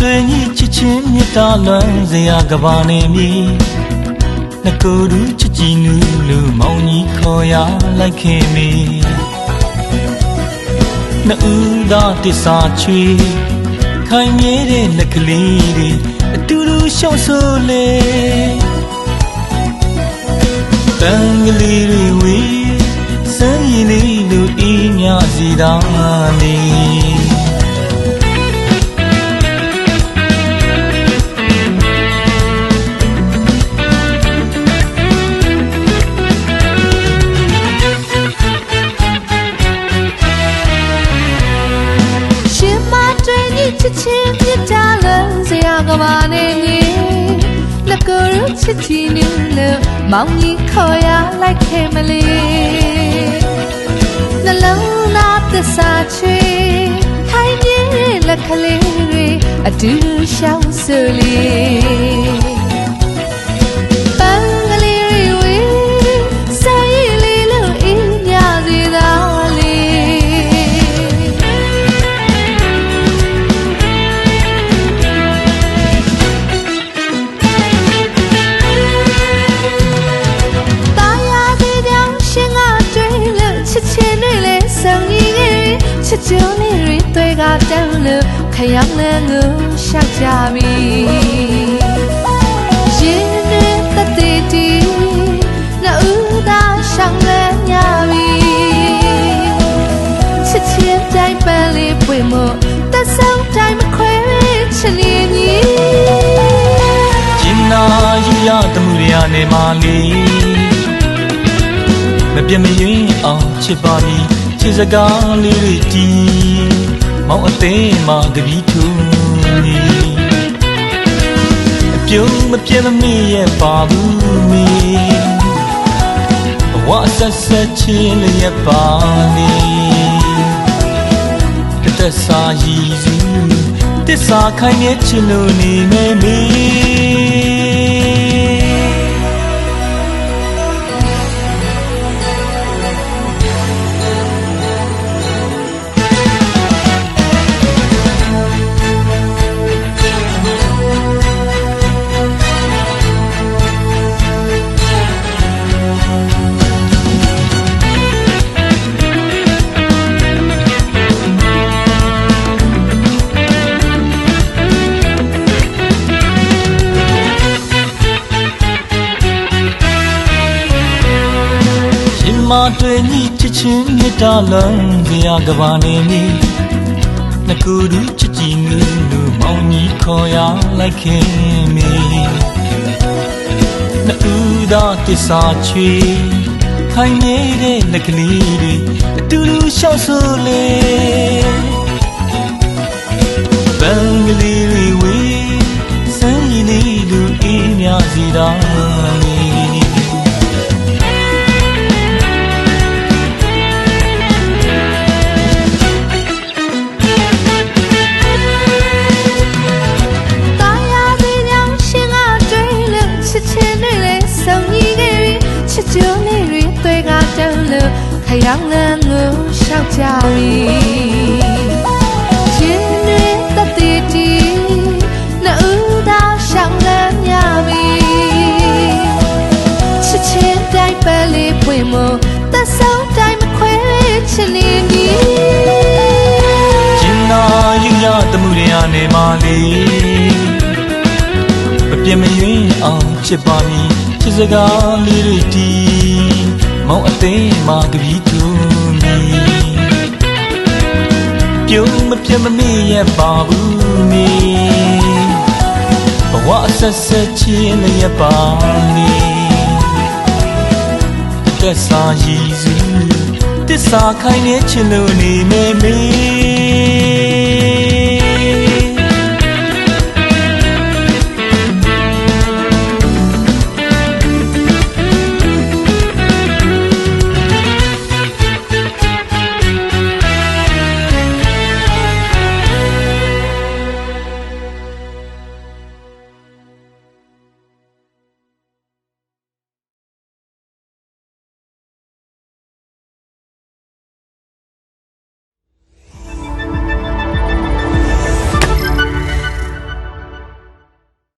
တွေ့ညီချစ်ချင်းမြတ်တာလွမ်းစရာကဘာနေမီနှကိုယ်ရူချစ်ကြည်နူးလို့မောင်ကြီးခေါ်ရလိုက်ခင်မီနှစ်ဦးသာတစ္ဆာချွေခိုင်မြဲတဲ့လက်ကလေးတွေအတူတူရှောက်ဆိုလေတန်ကလေးတွေဝေးစမ်းရည်လေးလိုအင်းမြစီတာနေ ချစ်ချင်းမြတ်တာလုံးစရာကဘာနေမြေလက်ကိုယ်ရချစ်ချီနေလို့မောင်ကြီးခေါ်ရလိုက်ခဲ့မလေးနှလုံးသားသစ္စာချွေခိုင်မြဲတဲ့လက်ကလေးတွေအတူတူရှောင်းဆိုလေး စ်ကြုံလေးတွေတွေ့ကတန်းလို့ခရောက်လည်းငိုရှောက်ကြပြီရင်တွေတသေးတီနှူးသားရှောင်းလဲညပြီချစ်ချင်းတိုင်းပန်းလေးပွင့်မို့တဆုံတိုင်းမခွဲချစ်နေညီကျင်နာယူရတမှုရနေမာလီမပြတ်မရင်အောင်ချစ်ပါပြီချစ်စကားလေးတွေတီး မောင်အသေးမှာတပီးထူနေအပြုံးမပြတ်မမေ့ရဲ့ပါဘူးမီဘဝဆက်ဆက်ချင်းလေးရဲ့ပါနေတသက်စာရည်စုတစ္ဆာခိုင်ရဲ့ချစ်လို့နေမယ်မေ မတွေ့ညီချစ်ချင်းမြတ်တာလုံးစရာကဘာနေမီနှကူရူချစ်ကြည်နူးလူမောင်ကြီးခေါ်ရလိုက်ခင်မီနှူးသာတစ္ဆာချွေခိုင်နေတဲ့လက်ကလေးတွေအတူတူရှောက်ဆိုလေဘန်ကလေးတွေဝေးစမ်းရည်လေးလူအေးများစီတာနေ ခရောက်လည်းငိုရှောက်ကြပြီရှင်တွေတသေးတီနှူးသားရှောင်းလည်းညပြီချစ်ချင်းတိုင်းပဲလေးပွင့်မို့တဆုံတိုင်းမခွဲချစ်နေမည်ကျင်နာယူရတမှုတွေအနေမာလီမပြတ်မယွင်းအောင်ချစ်ပါမည်ချစ်စကားလေးတွေတီး မောင်အသိမှာကပီးတူမီပြုံးမပြတ်မမေ့ရပါဘူးမီဘဝအဆက်ဆက်ချင်းလည်းရပါမီသက်စာရည်စုတစ္ဆာခိုင်နေချင်လို့နေမေမေ